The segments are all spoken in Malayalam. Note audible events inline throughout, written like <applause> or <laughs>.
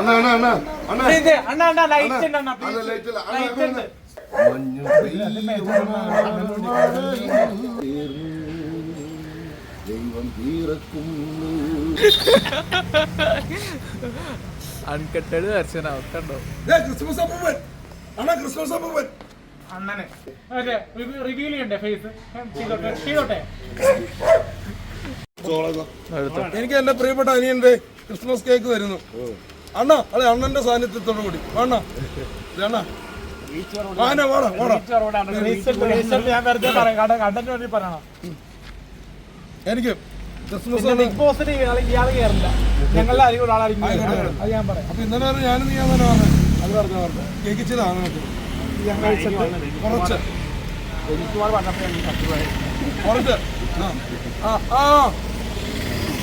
അണ്ണ അണ്ണാ അണ്ണാ അണ്ണ. ഇത് അണ്ണാ അണ്ണാ ലൈറ്റ് ഉണ്ട് അണ്ണാ അണ്ണ ലൈറ്റ് ഇല്ല. അണ്ണ ലൈറ്റ് ഉണ്ട് മഞ്ഞു ദൈവം തീരക്കുന്നു അൺകട്ടഡ് ദർശനം കണ്ടോ ക്രിസ്മസ് അപ്പൂപ്പൻ അണ്ണാ ക്രിസ്മസ് അപ്പൂപ്പൻ അണ്ണനെ അതെ റിവീൽ ചെയ്യണ്ടേ ഫേസ് ചെയ്തോട്ടെ ചെയ്തോട്ടെ. എനിക്ക് എന്റെ പ്രിയപ്പെട്ട അനിയന്റെ ക്രിസ്മസ് കേക്ക് തരുന്നു അണ്ണ അതെ അണ്ണന്റെ സാന്നിധ്യത്തോടു കൂടി. അണ്ണ. അണ്ണ. കണ്ടന്റ് വേണ്ടി പറയണം. എനിക്ക് ബിഗ് ഇയാൾ ഇയാൾ കയറില്ല ഞങ്ങളുടെ അരികൂടെ ആളായിരിക്കും. അത് ഞാൻ പറയാം. അപ്പൊ ഇന്നലെ വരെ ഞാനും നീ അങ്ങനെ പറഞ്ഞു അത് പറഞ്ഞു പറഞ്ഞു. കേക്ക് ഞാൻ കഴിച്ചിട്ട് കുറച്ച്. എനിക്കുമാർ പറഞ്ഞപ്പോൾ കുറച്ച്. ആ ആ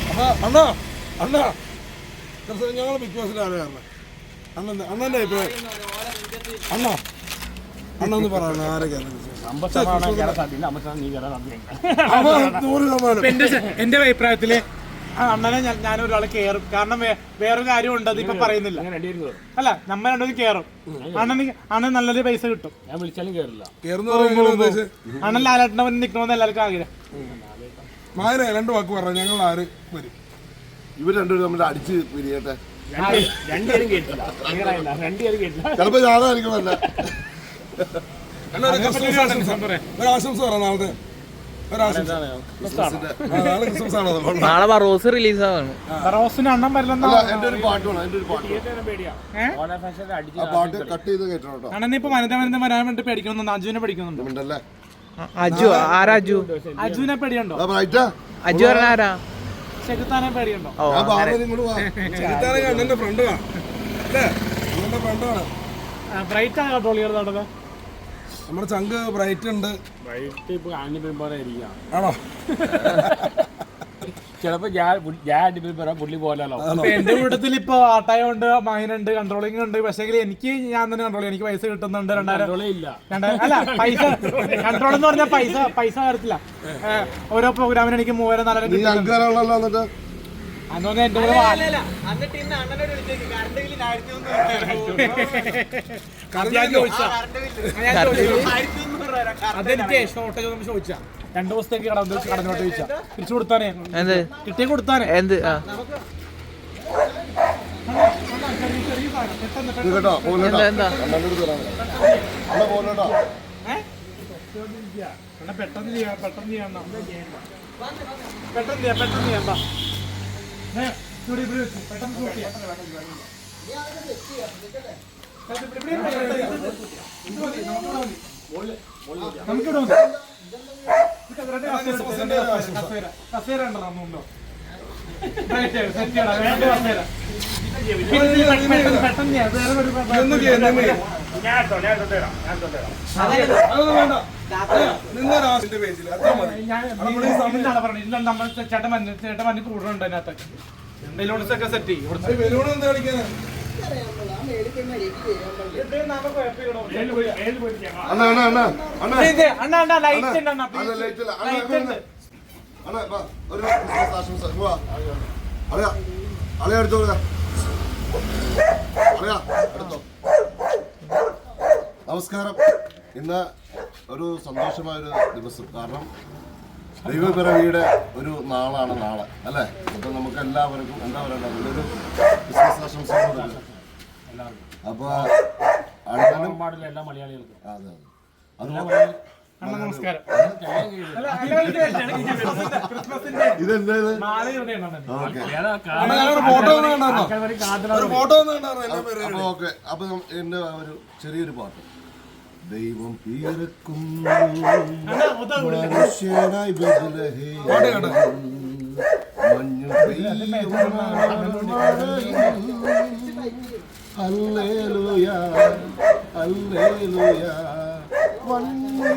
അപ്പൊ അണ്ണാ അണ്ണാ. ഞങ്ങൾ ബിഗ് ബോസിൽ ആരെയാണ് അണ്ണൻ അണ്ണന്റെ അഭിപ്രായം അണ്ണ അണ്ണ ഒന്ന് പറയണം ആരൊക്കെയാണ് എന്റെ അഭിപ്രായത്തിൽ ആ അണ്ണനെ ഞാൻ കേറും. കയറും കാരണം വേറൊരു കാര്യം ഉണ്ട് അത് ഇപ്പൊ പറയുന്നില്ല അല്ല നമ്മൾ രണ്ടും കയറും അണ്ണന് അണ്ണൻ നല്ലൊരു പൈസ കിട്ടും. ഞാൻ വിളിച്ചാലും കേറില്ല. അണ്ണൻ ലാലേട്ടനെ നിൽക്കണമെന്ന് എല്ലാവർക്കും ആഗ്രഹം. മായനെ രണ്ട് വാക്ക് പറഞ്ഞു ഞങ്ങൾ ആര് വരും? ഇവർ രണ്ടുപേരും തമ്മിൽ അടിച്ച് പിരിയട്ടെ. രണ്ടുപേരും കേട്ടില്ല. രണ്ടുപേരും കേട്ടില്ല. ചിലപ്പോ ഞാനായിരിക്കണമല്ല എന്നാ ഒരു ക്രിസ്മസ് ആശംസ ഒരു ആശംസ പറ നാളത്തെ. ഒരു ആശംസ ആ, നാളെ ക്രിസ്മസ് ആണോ കൊള്ളാം. നാളെ ബറോസ് റിലീസ് ആവാണ് വനിത വനിത വരാൻ വേണ്ടി പേടിക്കുന്നുണ്ട്? അജുവിനെ പേടിക്കുന്നുണ്ട്? അജു ആരാ അജു? അജുവിനെ പേടിയുണ്ടോ? അജു പറഞ്ഞ ആരാ ചെകുത്താനെ പേടിയുണ്ടോ? ഓ വാ. ചെകുത്താനെ അണ്ണന്റെ ഫ്രണ്ട് കാണാം. അല്ലേ? അണ്ണന്റെ ഫ്രണ്ട് കാണാം. ബ്രൈറ്റ് ആണ് കൺട്രോൾ ചെയ്തത് അവിടെ നമ്മുടെ ചങ്ക് ബ്രൈറ്റ് ഉണ്ട്. വൈകിട്ട് ഇപ്പൊ കാഞ്ഞിപ്പം ഇരിക്കാം ആണോ? <laughs> ചിലപ്പോ ഞാൻ ഞാൻ അടിപ്പിൽ പറയാം പുള്ളി പോലല്ലോ എന്റെ കൂട്ടത്തിൽ ഇപ്പൊ ആട്ടായുണ്ട് മൈനുണ്ട് കൺട്രോളിംഗ് ഉണ്ട്. പക്ഷേ എനിക്ക് ഞാൻ തന്നെ കൺട്രോൾ എനിക്ക് പൈസ കിട്ടുന്നുണ്ട് രണ്ടായിരം. ഇല്ല. അല്ല പൈസ കൺട്രോൾ എന്ന് പറഞ്ഞാൽ പൈസ പൈസ വരത്തില്ല ഓരോ പ്രോഗ്രാമിന് എനിക്ക് മൂവായിരം നാലായിരം നീ കിട്ടുന്നുണ്ട് അങ്കാരാണല്ലോ എന്നിട്ട് അന്ന് പറഞ്ഞാൽ എന്റെ കൂടെ വാ- അത് ഞാൻ ചോദിച്ചാ. ഞാൻ ചോദിച്ചു. അതെനിക്ക് ഷോർട്ടേജ് ഒന്ന് ചോദിച്ചാ. രണ്ടു ദിവസത്തേക്ക് കടന്നു കടന്നോട്ട് ചോദിച്ചാ. തിരിച്ചു കൊടുത്താനേ? എന്ത്? കിട്ടിയ കൊടുത്താനേ? എന്ത്? ആ. ഇത് കേട്ടോ പോലെട്ടോ എന്താ എന്താ? അണ്ണന്റെ അടുത്ത് തരാം. അണ്ണ പോലെട്ടോ പെട്ടെന്ന് ചെയ്യാം പെട്ടെന്ന് ചെയ്യാം. പെട്ടെന്ന് ചെയ്യാം പെട്ടെന്ന് ചെയ്യാം ഇവിടെ ഇവിടെ വെച്ച്. പെട്ടെന്ന് shoot ചെയ്യാം. നമുക്കിവിടെ കസേര, ഉണ്ടോ ഇത് പെട്ടെന്ന്. വേറെ ഒരു നിന്നൊരാശിന്റെ പേജിൽ അത്ര മതി. ചേട്ടൻ മഞ്ഞ ചേട്ടൻ മഞ്ഞ കൂടുന്നുണ്ട് അതിനകത്ത്. ബലൂൺസ് ഒക്കെ സെറ്റ് ചെയ്യും ബലൂൺ എന്താ കളിക്കാനാ? മേളിൽ പോയി- മേളിൽ പോയിട്ട് ചെയ്യാം. അണ്ണ അണ്ണ അണ്ണ അണ്ണ. അണ്ണ അണ്ണ ലൈറ്റ് ഉണ്ട് അണ്ണ അണ്ണ ലൈറ്റ് ഉണ്ട്. അണ്ണ ഒരു ആശംസ. അറിയാ അറിയാ എടുത്തോ അറിയാ അറിയാ എടുത്തോ. നമസ്കാരം ഇന്ന് ഒരു സന്തോഷമായ ഒരു ദിവസം കാരണം ദൈവപിറവിയുടെ ഒരു നാളാണ് നാളെ അല്ലേ അപ്പം നമുക്ക് എല്ലാവർക്കും എന്താ പറയുക നല്ലൊരു അപ്പൊ പാടില്ല എല്ലാ മലയാളികൾക്കും അതെ അതെ നമസ്കാരം അല്ല, അല്ല, ഇത് ക്രിസ്മസിന്റെ- ക്രിസ്മസിന്റെ ഇതെന്താ ഫോട്ടോ അപ്പൊ എന്റെ ഒരു ചെറിയൊരു പാട്ട് ദൈവം കൂടെ. മനുഷ്യനായി. മഞ്ഞു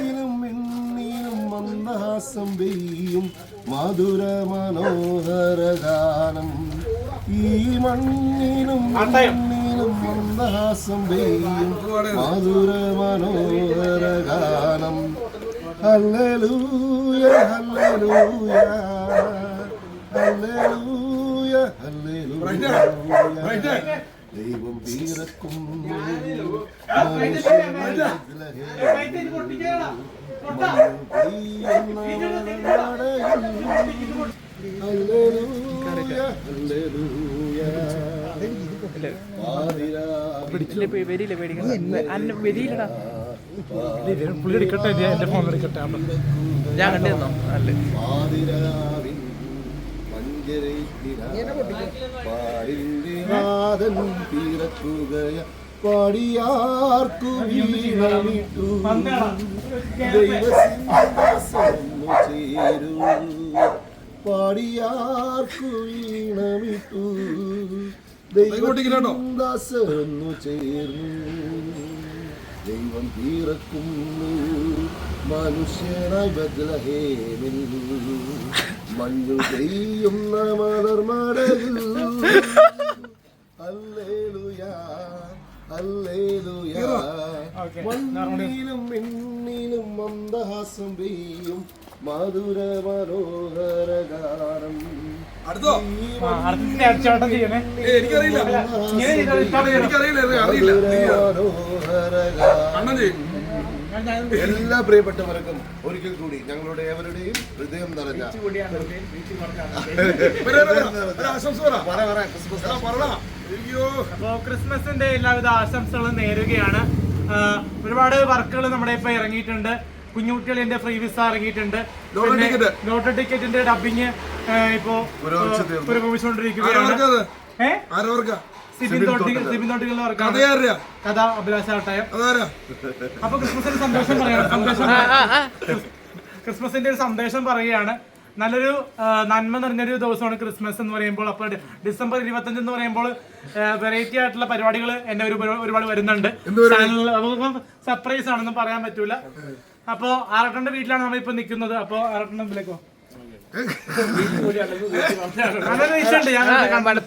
മന്ദഹാസം പെയ്യും. മധുര മനോഹര ഗാനം. ഈ മണ്ണിലും മന്ദഹാസം പെയ്യും മധുര മനോഹര ഗാനം. Hallelujah hallelujah. ഹല്ലേലൂയ. ഹല്ലേലൂയ. ദൈവം തീരക്കും Hallelujah, പേ- വരിയില്ല പേടിക്കണം വരിയില്ലടാ പുള്ളി എടുക്കട്ടെ ഞാൻ എന്റെ ഫോൺ എടുക്കട്ടെ ഞാൻ കണ്ടിരുന്നോ പാതിരാവിൻ പാടിനാഥൻ തീരക്കുകയ പാടിയാർക്കു വീണമിട്ടു ദൈവസിംഹാസനമു ചേരൂ. പാടിയാർക്കു വീണമിട്ടു ചേർന്നു. ദൈവം തീർക്കുന്നു മനുഷ്യനായി ബദ്ലഹേമിൽ മഞ്ഞു പെയ്യുന്ന മലർമടയിൽ ഹല്ലേലൂയാ ഹല്ലേലൂയാ മണ്ണിലും മിന്നിലും മന്ദഹാസം പെയ്യും. മധുര മനോഹര എനിക്കറിയില്ല. എനിക്കറിയില്ല അണ്ണൻ ചെയ്യും. എല്ലാ പ്രിയപ്പെട്ടവർക്കും ഒരിക്കൽ കൂടി ഞങ്ങളുടെ ഏവരുടെയും ഹൃദയം നിറഞ്ഞ <laughs> ക്രിസ്മസിന്റെ എല്ലാവിധ ആശംസകളും നേരുകയാണ്. ഒരുപാട് വർക്കുകൾ നമ്മുടെ ഇപ്പൊ ഇറങ്ങിയിട്ടുണ്ട്. കുഞ്ഞുകുട്ടികളിന്റെ ഫ്രീ വിസ ഇറങ്ങിയിട്ടുണ്ട്. ലോട്ടറി ടിക്കറ്റിന്റെ ഡബിങ് ഇപ്പോ. പുരോഗമിച്ചുകൊണ്ടിരിക്കുകയാണ് കഥ അപ്പൊ ക്രിസ്മസിന്റെ സന്തോഷം പറയണം. സന്തോഷം ക്രിസ്മസിന്റെ ഒരു സന്ദേശം പറയുകയാണ്. നല്ലൊരു നന്മ നിറഞ്ഞൊരു ദിവസമാണ് ക്രിസ്മസ് എന്ന് പറയുമ്പോൾ. അപ്പോൾ ഡിസംബർ ഇരുപത്തഞ്ച് എന്ന് പറയുമ്പോൾ വെറൈറ്റി ആയിട്ടുള്ള പരിപാടികൾ എന്റെ ഒരുപാട് ഒരുപാട് വരുന്നുണ്ട്. സർപ്രൈസ് ആണെന്ന് പറയാൻ പറ്റൂല. അപ്പോ ആറട്ടന്റെ വീട്ടിലാണ് നമ്മൾ ഇപ്പൊ നിൽക്കുന്നത് മുമ്പിലേക്കോ?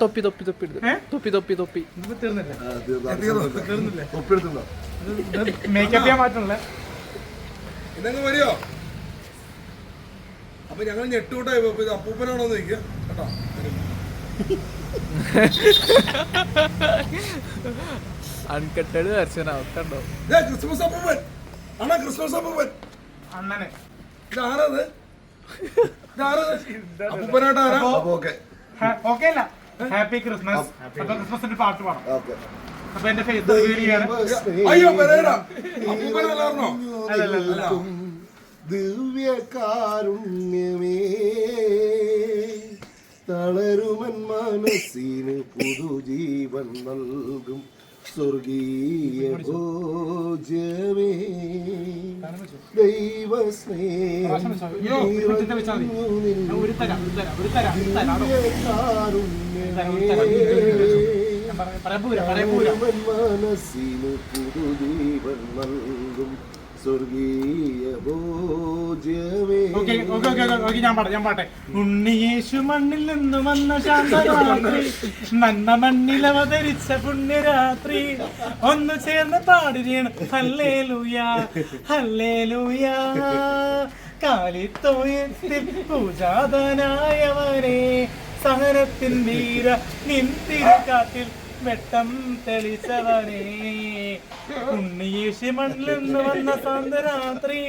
തൊപ്പി തൊപ്പി തൊപ്പി? തൊപ്പി തൊപ്പി തൊപ്പി. മേക്കപ്പ് ചെയ്യാൻ പറ്റുന്നില്ല ഇതങ്ങ് വരിയോ? അപ്പൊ ഞങ്ങൾ ഞെട്ടുകൂട്ടാ അപ്പൂപ്പനാണോ നിൽക്കുക കേട്ടോ? <laughs> അൺകട്ടഡ് ദർശനം കണ്ടോ? ദേ, ക്രിസ്മസ് അപ്പൂപ്പൻ. അണ്ണാ ക്രിസ്മസ് അപ്പൂപ്പൻ അണ്ണനെ. ഇതാരത്? ഇതാരത്? <laughs> അപ്പൂപ്പനായിട്ട് ആരാ? അപ്പൊ ഓക്കെ. ഓക്കെ അല്ല. Happy Christmas. അപ്പൊ ക്രിസ്മസിന്റെ പാട്ട് പാടാം. ഓക്കെ. അപ്പൊ എന്റെ ഫേസ് റിവീൽ ചെയ്യാണ്. അയ്യോ അപ്പൂപ്പനല്ലായിരുന്നോ ദിവ്യകാരുണ്യമേ തളരുമൻ മനസ്സിന് പുതുജീവൻ നൽകും. സ്വർഗീയ ഭോജമേ ദൈവ മനസ്സിനു പുതുദീപം നൽകും. സ്വർഗീയ ഓക്കെ ഞാൻ പാട്ടെ ഞാൻ പാട്ടെ. ഉണ്ണിയേശു മണ്ണിൽ നിന്ന് വന്ന ശാന്തരാത്രി നന്ന മണ്ണിൽ അവതരിച്ച പുണ്യരാത്രി. ഒന്ന് ചേർന്ന് പാടുകയാണ്. ഹല്ലേ ലൂയാ ഹല്ലേ ലൂയാ കാലിത്തോയത്തിൽ പൂജാതനായവനെ സഹനത്തിൻ വീര നിൻ നിന്തിരിക്കാട്ടിൽ വെട്ടം തെളിച്ചവനെ. ഉണ്ണിയേശി മണ്ണിൽ നിന്ന് വന്ന സാന്തരാത്രി.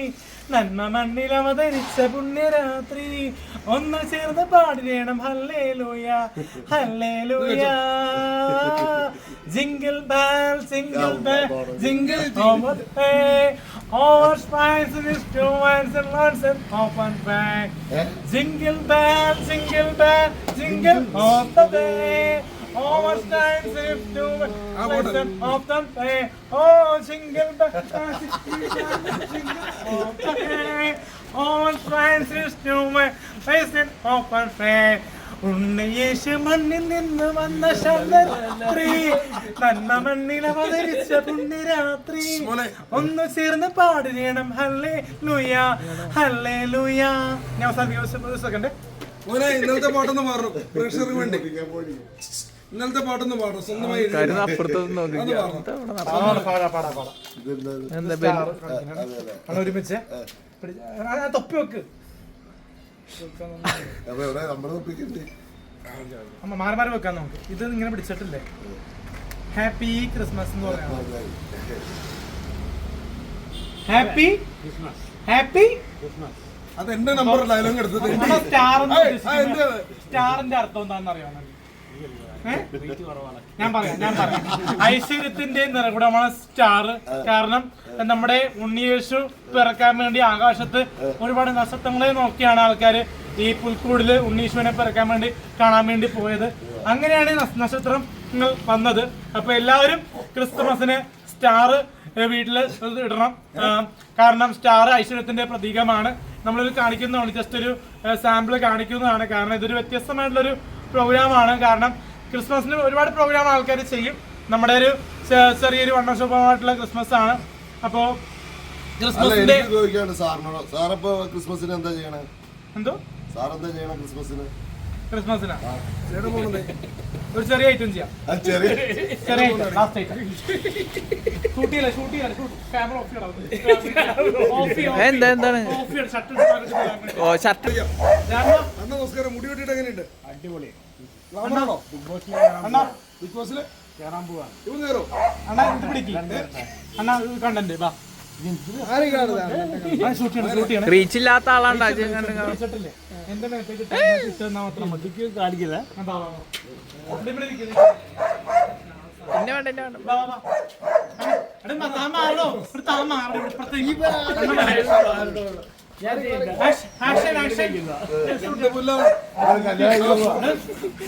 നന്മ മണ്ണിൽ അവതരിച്ച പുണ്യരാത്രി. ഒന്ന് ചേർന്ന് പാടിനേണം hallelujah hallelujah jingle bell single bell jingle All spices is two wines and lots and open back. Jingle bell, jingle bell, jingle all the way. In his two hands and open back. Oh, jingle bell, jingle all the way. All spines in his two hands and ഉണ്ണയേശു മണ്ണിൽ നിന്ന് വന്ന ശബ്ദരാത്രി നന്മ മണ്ണിൽ അവതരിച്ച പുണ്യരാത്രി ഒന്ന് ചേർന്ന് പാടുകണം ഹല്ലേ ലൂയ ഹല്ലേ ലൂയ ഞാൻ ദിവസം സെക്കൻഡ് ഇന്നത്തെ പാട്ടൊന്ന് മാറണം പ്രേക്ഷകർക്ക് വേണ്ടി ഇന്നലത്തെ പാട്ടൊന്നും സ്വന്തമായി. പാടാ പാടാ പാടാ എന്താ ബെൽ ആണ്. ഒരുമിച്ച്? തൊപ്പി വെക്ക്. അമ്മ മാറി മാറി വെക്കാൻ നമുക്ക്. ഇത് ഇങ്ങനെ പിടിച്ചിട്ടില്ലേ? ഹാപ്പി ക്രിസ്മസ് എന്ന് പറയാം ഹാപ്പി ഹാപ്പി അത് എന്റെ നമ്പർ ഡയലോഗ് എടുത്തത്. സ്റ്റാറിന്റെ അർത്ഥം എന്താണെന്ന് അറിയാമോ? ഞാൻ പറയാം ഞാൻ പറയാം. ഐശ്വര്യത്തിന്റെ നിറകുടമാണ് സ്റ്റാർ. കാരണം നമ്മുടെ ഉണ്ണിയേശു പിറക്കാൻ വേണ്ടി ആകാശത്ത് ഒരുപാട് നക്ഷത്രങ്ങളെ നോക്കിയാണ് ആൾക്കാർ ഈ പുൽക്കൂടിൽ ഉണ്ണീശുവിനെ പിറക്കാൻ വേണ്ടി കാണാൻ വേണ്ടി പോയത്. അങ്ങനെയാണ് നക്ഷത്രം വന്നത്. അപ്പൊ എല്ലാവരും ക്രിസ്തുമസിന് സ്റ്റാർ വീട്ടിൽ ഇടണം. കാരണം സ്റ്റാർ ഐശ്വര്യത്തിന്റെ പ്രതീകമാണ്. നമ്മളിത് കാണിക്കുന്നതാണ് ജസ്റ്റ് ഒരു സാമ്പിൾ കാണിക്കുന്നതാണ്. കാരണം ഇതൊരു വ്യത്യസ്തമായിട്ടുള്ളൊരു പ്രോഗ്രാമാണ്. കാരണം ക്രിസ്മസിന് ഒരുപാട് പ്രോഗ്രാം ആൾക്കാർ ചെയ്യും. നമ്മുടെ ഒരു ചെറിയൊരു വർണശോഭമായിട്ടുള്ള ക്രിസ്മസ് ആണ് അപ്പോ ക്രിസ്മസിന്റെ സാറിനോട് സാറിപ്പോ ക്രിസ്മസിന് എന്താ ചെയ്യണേ? എന്തോ? സാർ എന്താ ചെയ്യണം ക്രിസ്മസിന്? ക്രിസ്മസിനാ? ഒരു ചെറിയ ഐറ്റം ചെയ്യാം. ചെറിയ ചെറിയ ഐറ്റം ലാസ്റ്റ് ഐറ്റം ഷൂട്ട് ചെയ്യല ഷൂട്ട് ചെയ്യല ക്യാമറ ഓഫ് ചെയ്യണം ഓഫ് ചെയ്യണം ഓഫ് ചെയ്യണം ഷട്ടർ ഓ നമസ്കാരം. മുടി വെട്ടിട്ട് എങ്ങനെയുണ്ട്? അടിപൊളി. ഗ്ലാമറാണോ അണ്ണാ ബിഗ് കയറാൻ ഇവ അണ്ണാ ഇത് പിടിക്ക്. അണ്ണാ കണ്ടന്റ് വാ. ആരെയും കാണുന്നത് ആ, ഷൂട്ട് ചെയ്യണം ഷൂട്ട് റീച്ച് ഇല്ലാത്ത ആളാണ്ടാ. കാണിക്കില്ല. പിന്നെ വേണ്ട എന്നെ താൻ മാറണോ? താൻ മാറണം. ഇപ്പുറത്ത്.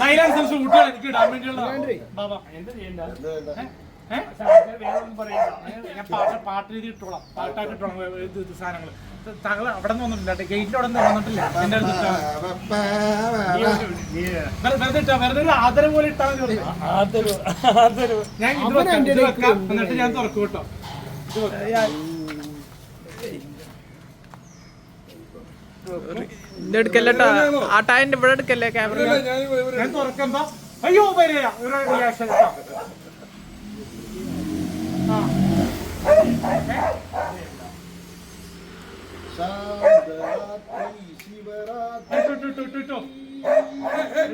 സൈലൻസ്. എനിക്ക് ഇടാൻ. എന്താ ചെയ്യണ്ട? പാട്ട് രീതി ഇട്ടോളാം. പാട്ടായിട്ട് ഇട്ടോളാം. ഇത് ഇത് സാധനങ്ങൾ താങ്കൾ അവിടെ നിന്ന് വന്നിട്ടില്ല. ഗേറ്റിൽ അവിടെ നിന്ന് വന്നിട്ടില്ല. എന്റെ അടുത്ത് വെറുതെ ഇട്ടാ വെറുതെ ഒരു ആദരം പോലെ ഞാൻ ഇത് എന്നിട്ട് ഞാൻ തുറക്കും കേട്ടോ. ഇത് എടുക്കല്ലേട്ടാ ആ ടാന്റെ ഇവിടെ എടുക്കല്ലേ ക്യാമറ? ഞാൻ തുറക്കുമ്പോ അയ്യോ വരിക. ഒരു റിയാക്ഷൻ ശിവരാത്രി ഇട്ടു, ഇട്ടു, ഇട്ടു, ഇട്ടു.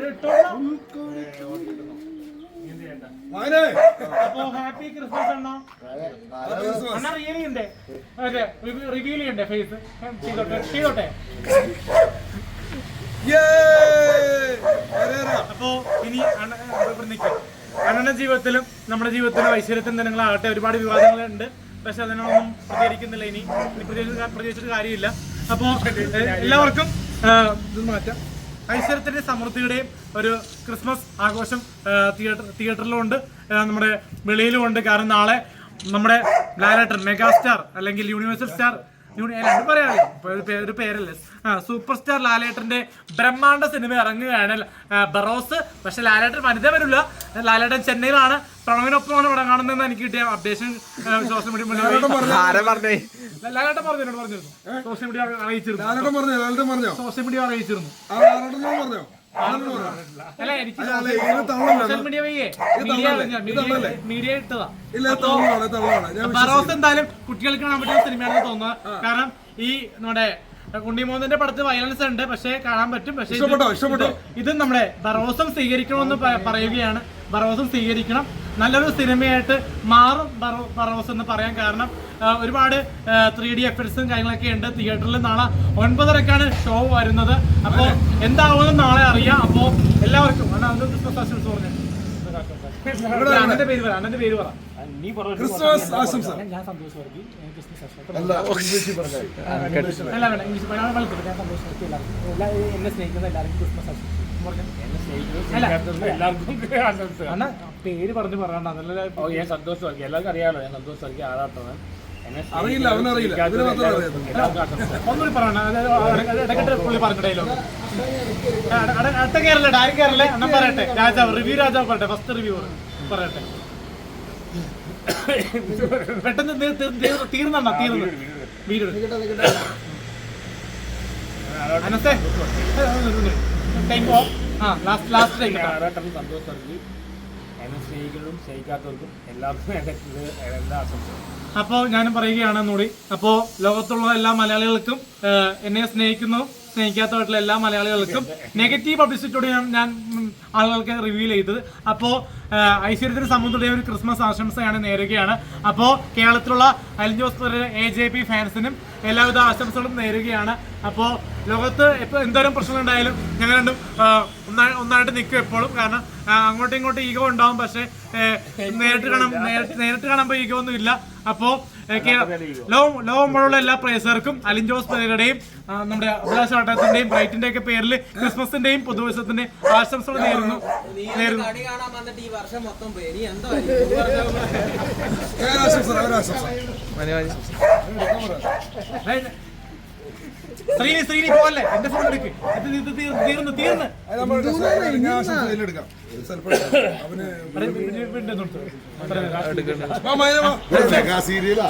ഇട്ടോളാം. മാനെ അപ്പൊ ഹാപ്പി ക്രിസ്മസ് അണ്ണോ. അണ്ണാ റിയലി ഉണ്ട് റിവീൽ ചെയ്യണ്ടേ ഫേസ് ചെയ്തോട്ടെ ചെയ്തോട്ടെ. അപ്പോ ഇനി നിൽക്കാം അണ്ണന്റെ ജീവിതത്തിലും നമ്മുടെ ജീവിതത്തിലും ഐശ്വര്യത്തിന് ദിനങ്ങളാകട്ടെ ഒരുപാട് വിവാദങ്ങളുണ്ട്. പക്ഷെ അതിനൊന്നും പ്രതികരിക്കുന്നില്ല ഇനി. ഇനി പ്രതികരിച്ചിട്ട് കാര്യമില്ല. അപ്പോ എല്ലാവർക്കും ഇത് മാറ്റാം. ഐശ്വര്യത്തിന്റെ സമൃദ്ധിയുടെയും ഒരു ക്രിസ്മസ് ആഘോഷം തിയേറ്റർ തിയേറ്ററിലും ഉണ്ട് നമ്മുടെ വെളിയിലും ഉണ്ട് കാരണം നാളെ നമ്മുടെ ലാലേട്ടൻ മെഗാസ്റ്റാർ അല്ലെങ്കിൽ യൂണിവേഴ്സൽ സ്റ്റാർ പറയാമല്ലോ ഒരു പേരല്ലേ? ആ സൂപ്പർ സ്റ്റാർ ലാലേട്ടന്റെ ബ്രഹ്മാണ്ഡ സിനിമ ഇറങ്ങുകയാണ് ബറോസ്. പക്ഷെ ലാലേട്ടൻ വനിത വരില്ല. ലാലേട്ടൻ ചെന്നൈയിലാണ്. പ്രണവിനൊപ്പമാണ് ഇവിടെ കാണുന്നതെന്ന് എനിക്ക് കിട്ടിയ അപ്ഡേഷൻ സോഷ്യൽ മീഡിയ ആരെ പറഞ്ഞേ? ലാലേട്ടൻ പറഞ്ഞു? പറഞ്ഞിരുന്നു സോഷ്യൽ മീഡിയ അറിയിച്ചിരുന്നു. സോഷ്യൽ മീഡിയ അറിയിച്ചിരുന്നു. അല്ല എനിക്ക്. സോഷ്യൽ മീഡിയ വയ്യേ മീഡിയ ഇട്ടതാ. ബറോസ് എന്തായാലും കുട്ടികൾക്ക് കാണാൻ പറ്റുന്ന സിനിമയാണെന്ന് തോന്നുന്നത് കാരണം ഈ നമ്മുടെ ഉണ്ണിമോഹന്റെ പടത്തിൽ വയലൻസ് ഉണ്ട്. പക്ഷേ കാണാൻ പറ്റും. പക്ഷേ ഇത് നമ്മുടെ ബറോസും സ്വീകരിക്കണമെന്ന് പറയുകയാണ്. ഭരോസം സ്വീകരിക്കണം. നല്ലൊരു സിനിമയായിട്ട് മാറും ബറോ ബറോസ് എന്ന് പറയാൻ കാരണം ഒരുപാട് ത്രീ ഡി എഫക്ട്സും കാര്യങ്ങളൊക്കെ ഉണ്ട്. തിയേറ്ററിൽ നാളെ ഒൻപതരക്കാണ് ഷോ വരുന്നത്. അപ്പോൾ എന്താവുമെന്ന് നാളെ അറിയാം. അപ്പോൾ എല്ലാവർക്കും ക്രിസ്മസ് പറഞ്ഞു. അണ്ണന്റെ പേര് പറ അണ്ണന്റെ പേര് പറ. ക്രിസ്മസ് ആശംസ ഞാൻ സന്തോഷം ക്രിസ്മസ് ആശംസ അല്ല വേണ്ട ഇംഗ്ലീഷ്. മലയാളം എന്നെ സ്നേഹിക്കുന്ന എല്ലാവർക്കും ക്രിസ്മസ് ആശംസ. എല്ലാവർക്കും പേര് പറഞ്ഞു പറയണ്ട നല്ല സന്തോഷം എല്ലാവർക്കും അറിയാലോ ഞാൻ സന്തോഷം വർക്കി ആളാട്ടവൻ അറിയില്ല, അവനറിയില്ല. എല്ലാവർക്കും ആശംസ ഒന്നുകൂടി ഡയലോഗ് അടുത്ത കേരള ഡയറി കേരള. അണ്ണൻ പറയട്ടെ. രാജാവ് റിവ്യൂ രാജാവ് പറയട്ടെ. ഫസ്റ്റ് റിവ്യൂ പറയട്ടെ. പെട്ടെന്ന് തീർ- തീർ- തീർ- തീർന്നണ്ണ തീർന്നു? വീട് അനസേ. ടൈം ഓഫ് ആ ലാസ്റ്റ് ലാസ്റ്റ് ടൈം ആറാട്ടം സന്തോഷം വർക്കി എന്നെ സ്നേഹിക്കുന്നതും സ്നേഹിക്കാത്തവർക്കും എല്ലാവർക്കും എന്റെ എല്ലാ ആശംസകളും അപ്പോൾ ഞാനും പറയുകയാണ് അപ്പോൾ ലോകത്തുള്ള എല്ലാ മലയാളികൾക്കും എന്നെ സ്നേഹിക്കുന്നു സ്നേഹിക്കാത്തതായിട്ടുള്ള എല്ലാ മലയാളികൾക്കും നെഗറ്റീവ് പബ്ലിസിറ്റിയോടെയാണ് ഞാൻ ആളുകൾക്ക് റിവ്യൂ ചെയ്തത്. അപ്പോൾ ഐശ്വര്യത്തിന് സമുദ്രയുടെ ഒരു ക്രിസ്മസ് ആശംസയാണ് നേരുകയാണ്. അപ്പോൾ കേരളത്തിലുള്ള Alin Jose A J P ഫാൻസിനും എല്ലാവിധ ആശംസകളും നേരുകയാണ്. അപ്പോൾ ലോകത്ത് ഇപ്പൊ എന്തോരം പ്രശ്നം ഉണ്ടായാലും ഞങ്ങൾ രണ്ടും ഒന്നായിട്ട് നിൽക്കും എപ്പോഴും. കാരണം അങ്ങോട്ടും ഇങ്ങോട്ടും ഈഗോ ഉണ്ടാവും. പക്ഷേ നേരിട്ട് കാണാൻ നേരിട്ട് കാണുമ്പോൾ ഈഗോ ഒന്നും ഇല്ല. അപ്പോൾ ലോകം ലോകം മുഴുവൻ എല്ലാ പ്രേസർക്കും അലിൻ ജോസ് പെരയുടെയും നമ്മുടെ അഭിലാഷ് ആട്ടത്തിന്റെയും ബ്രൈറ്റിന്റെ ഒക്കെ പേരിൽ ക്രിസ്മസിന്റെയും പുതുവത്സരത്തിന്റെയും ആശംസകൾ നേരുന്നു. നേരുന്നു. കണി ശ്രീനി ശ്രീനി പോലെ എന്റെ ഫോൺ എടുക്ക്. ഇത് ഇത് തീർന്ന്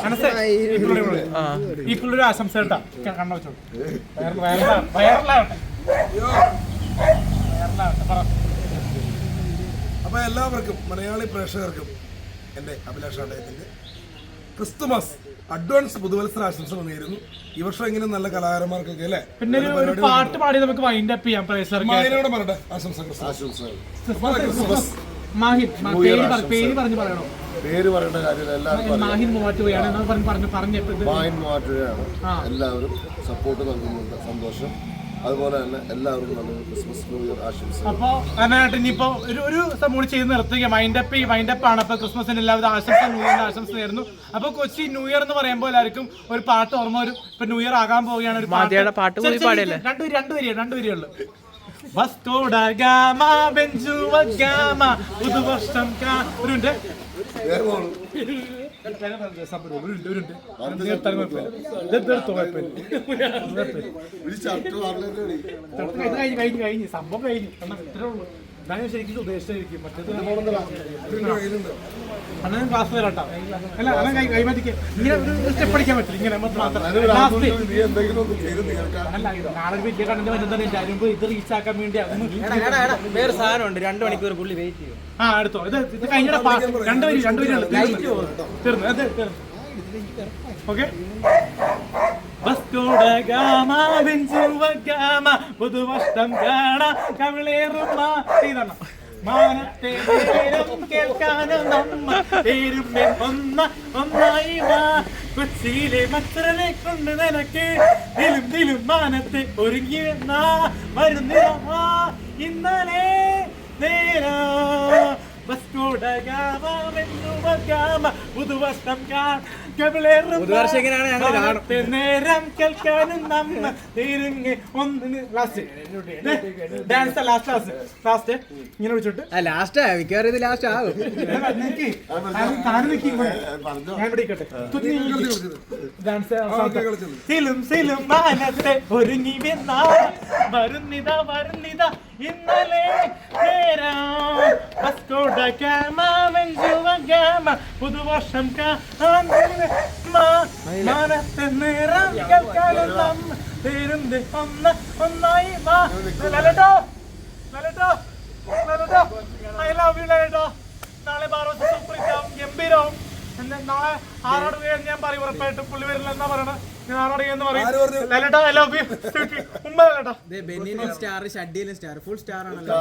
മനസ്സേ, ഈ പുള്ളിയുടെ ആശംസ കേട്ടാ. കണ്ണ വെച്ചോളൂ വയറിൽ- വയറിലാ- വയറിലാവട്ടെ വയറിലാവട്ടെ പറ. അപ്പൊ എല്ലാവർക്കും മലയാളി പ്രേക്ഷകർക്കും എന്റെ അഭിലാഷ് ആട്ടയത്തിന്റെ ക്രിസ്തുമസ് അഡ്വാൻസ് പുതുവത്സര ആശംസകൾ നേരുന്നു. ഈ വർഷം ഇങ്ങനെ നല്ല കലാകാരന്മാർക്കൊക്കെ അല്ലേ? പിന്നെ ഒരു- പാട്ട് പാടി നമുക്ക് വൈൻഡ് അപ്പ് ചെയ്യാം മായനോട് പറയട്ടെ. ആശംസ ക്രിസ്തുമസ് ആശംസകൾ. മാഹിൻ പേര് പറ- പേര് പറഞ്ഞു പറയണോ? പേര് പറയേണ്ട കാര്യമില്ല എല്ലാവരും മാഹിൻ മൂവാറ്റുപുഴയാണ്. എന്ന് പറഞ്ഞു പറഞ്ഞു പറഞ്ഞപ്പോ ഇത് മായൻ മൂവാറ്റുപുഴയാണ്. എല്ലാവരും സപ്പോർട്ട് നൽകുന്നുണ്ട്. സന്തോഷം. അതുപോലെ തന്നെ എല്ലാവർക്കും നല്ലൊരു ക്രിസ്മസ് ന്യൂ ഇയർ ആശംസകൾ. അപ്പോൾ അതിനായിട്ട് ഇനിയിപ്പോ ഒരു ഒരു സംഭവം ചെയ്ത് നിർത്തുക മൈൻഡ് അപ്പ് മൈൻഡ് അപ്പ് ആണ്. അപ്പോൾ ക്രിസ്മസിന് എല്ലാവിധ ആശംസ ന്യൂ ഇയറിന്റെ ആശംസ നേരുന്നു. അപ്പോൾ കൊച്ചി ന്യൂ ഇയർ എന്ന് പറയുമ്പോൾ എല്ലാവർക്കും ഒരു പാട്ട് ഓർമ്മ വരും. ഇപ്പൊ ന്യൂ ഇയർ ആകാൻ പോവുകയാണ് ഒരു പാട്ട്. പാട്ട്? രണ്ട് വരി രണ്ട് വരി രണ്ട് ഗാമ പുതുവർഷം കാ ഒരു സംഭവം കഴിഞ്ഞു. ഇത്രേ ഉള്ളൂ. ഇതാണ് ശരിക്കും ഉദ്ദേശിച്ചായിരിക്കും മറ്റേത് അണ്ണൻ ക്ലാസ് തരാട്ടോ അല്ല അണ്ണൻ കൈ കൈമാറ്റിക്ക്. ഇങ്ങനെ ഒരു സ്റ്റെപ്പ് അടിക്കാൻ പറ്റില്ല ഇങ്ങനെ മാത്രം. അല്ല നാളെ വലിയ കണ്ടന്റ് വരുന്നതാണ് എന്റെ മുമ്പ് ഇത് റീച്ച് ആക്കാൻ വേണ്ടി അതൊന്ന് വേറെ സാധനമുണ്ട്. രണ്ടു മണിക്കൂർ പുള്ളി വെയിറ്റ് ചെയ്യും. ആ എടുത്തോ. ഇത് ഇത് കഴിഞ്ഞ രണ്ടുപേരും രണ്ടുപേരും തീർന്നു. അത് തീർന്നു. ഓക്കെ വസ്കോഡ ഗാമ വെഞ്ചുവ ഗാമ പുതുവർഷം കാണ കവിളേറുമ ഇതാണ് മാനത്തെ നേരം കേൾക്കാനും നമ്മ പേരുമ്മേ ഒന്ന ഒന്നായി വാ. കൊച്ചിയിലെ മക്കളെ കൊണ്ട് നിനക്ക് നിലും നിലും മാനത്തെ ഒരുങ്ങി വന്നാ വരുന്നില്ല ഇന്നലെ നേരാ. ഗാമ പുതുവർഷം കാണ പുതുവർഷം എങ്ങനെയാണ് ഞങ്ങൾ കാണും. മാനത്തെ നേരം കേൾക്കാനും നമ്മ തിരുങ്ങി ഒന്നിന് last dance last last last ഇങ്ങനെ വിളിച്ചിട്ട്. ആ ലാസ്റ്റ് മിക്കവാറും ഇത് ലാസ്റ്റ് ആകും നിക്ക്. താഴെ നിക്ക് ഇവിടെ. ഞാൻ ഇവിടെ ഇരിക്കട്ടെ. തുന്നി ഡാൻസ് അവസാനത്തെ. സിലും സിലും മാനത്തെ ഒരുങ്ങി വരുന്നിതാ വരുന്നിതാ. ഇന്നലെ പുതുവർഷം മാനത്തെ നേരം കേൾക്കാനും നമ്മ തരുന്ന് ഒന്ന് ഒന്നായി വാ. ലലട്ടോ ലലട്ടോ ലലട്ടോ ഐ ലവ് യു ലലട്ടോ. നാളെ ബാറോസ് സൂപ്പർ ഹിറ്റാവും ഗംഭീരവും നാളെ വീഴാൻ ഞാൻ പറയും ഉറപ്പായിട്ടും പുള്ളി വരില്ല എന്നാ പറയണത് ബെന്നിനും സ്റ്റാർ ഷഡ്ഡിയിലും സ്റ്റാർ ഫുൾ സ്റ്റാർ ആണല്ലോ.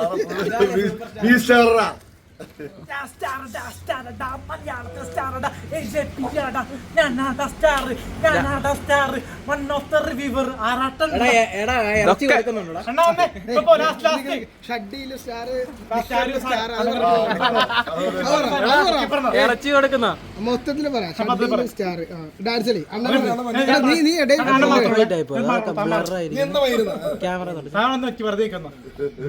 ഇറച്ചി കൊടുക്കുന്ന. മൊത്തത്തിൽ പറയാം സ്റ്റാർ ഡാൻസ് കളി നീ നീ നിൽക്കുന്ന.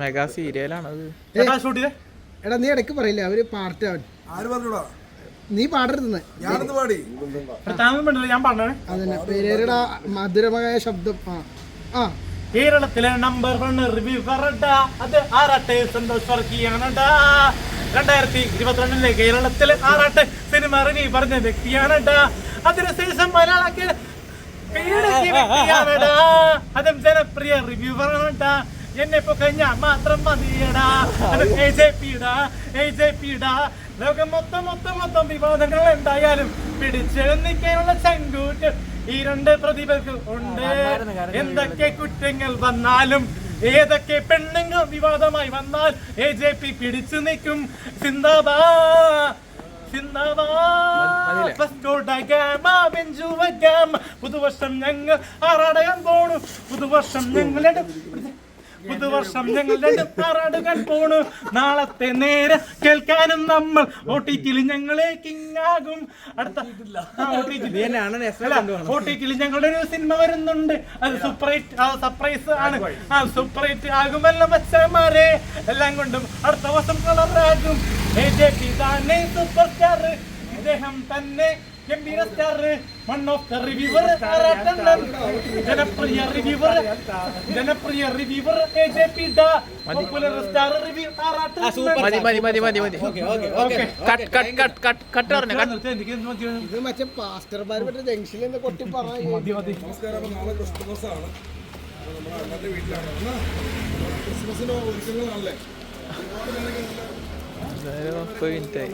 മെഗാ സീരിയലാണത്. ചേട്ടാ, ഷൂട്ട് ചെയ്തേ എടാ നീ ഇടയ്ക്ക് പറയില്ല? അവർ പാർട്ടി അവൻ ആര് പറഞ്ഞോടാ? നീ പാടരുതെന്ന്. ഞാനെന്ത് പാടി. ഞാൻ പറഞ്ഞേ അതന്നെ. പെരേരയുടെ ആ മധുരമായ ശബ്ദം. ആ. ആ. കേരളത്തിലെ നമ്പർ വൺ റിവ്യൂ പറടാ അത് ആറാട്ട് സന്തോഷ് വർക്കിയാണടാ രണ്ടായിരത്തി ഇരുപത്തിരണ്ടിലെ കേരളത്തിലെ ആറാട്ട് സിനിമ റിവ്യൂ പറഞ്ഞ വ്യക്തിയാണടാ. അതിനുശേഷം മലയാള വ്യക്തിയാണടാ. അതും ജനപ്രിയ റിവ്യൂ പറഞ്ഞടാ എന്നെ ഇപ്പൊ കഴിഞ്ഞ? മാത്രം മതിയടാ. എ ജെ പിടാ എ ജെ പിടാ ലോകം മൊത്തം മൊത്തം മൊത്തം വിവാദങ്ങൾ എന്തായാലും പിടിച്ചെഴുന്നിക്കാനുള്ള ചെങ്കൂറ്റ് ഈ രണ്ട് പ്രതിഭകൾ ഉണ്ട്. എന്തൊക്കെ കുറ്റങ്ങൾ വന്നാലും ഏതൊക്കെ പെണ്ണുങ്ങൾ വിവാദമായി വന്നാൽ എ ജെ പി പിടിച്ചു നിൽക്കും. സിന്ദാബാ സിന്ദാബാ. പുതുവർഷം ഞങ്ങൾ ആറാടകം പോണു. പുതുവർഷം ഞങ്ങളുടെ പുതുവർഷം ഞങ്ങൾ രണ്ടും പോണു. നാളത്തെ നേരെ കേൾക്കാനും നമ്മൾ ഒ ടി ടിയിൽ ഞങ്ങളെ കിങ്ങാകും അടുത്ത അല്ല, OTT ൽ ഞങ്ങളുടെ ഒരു സിനിമ വരുന്നുണ്ട്. അത് സൂപ്പറേറ്റ് സർപ്രൈസ് ആണ്. ആ സൂപ്പറേറ്റ് ആകുമല്ലോ മച്ചന്മാരെ. എല്ലാം കൊണ്ടും അടുത്ത വർഷം കളറാകും. സൂപ്പർ സ്റ്റാർ ഇദ്ദേഹം തന്നെ ഗംഭീര സ്റ്റാർ ദ റിവ്യൂവർ ജനപ്രിയ റിവ്യൂവർ ജനപ്രിയ reviewer A J P popular star review മതി മതി മതി മതി മതി. Okay okay okay cut cut cut cut cut പറഞ്ഞു കട്ട് ഇത് മറ്റേ പാസ്റ്റർമാർ മറ്റേ ജംഗ്ഷനിൽ നിന്ന് കൊട്ടി പറഞ്ഞു. നമസ്കാരം. അപ്പോൾ നാളെ ക്രിസ്മസ് ആണ്. നമ്മൾ അണ്ണന്റെ വീട്ടിലാണ്. ക്രിസ്മസിന് ഒരുക്കങ്ങളാണല്ലേ ആയി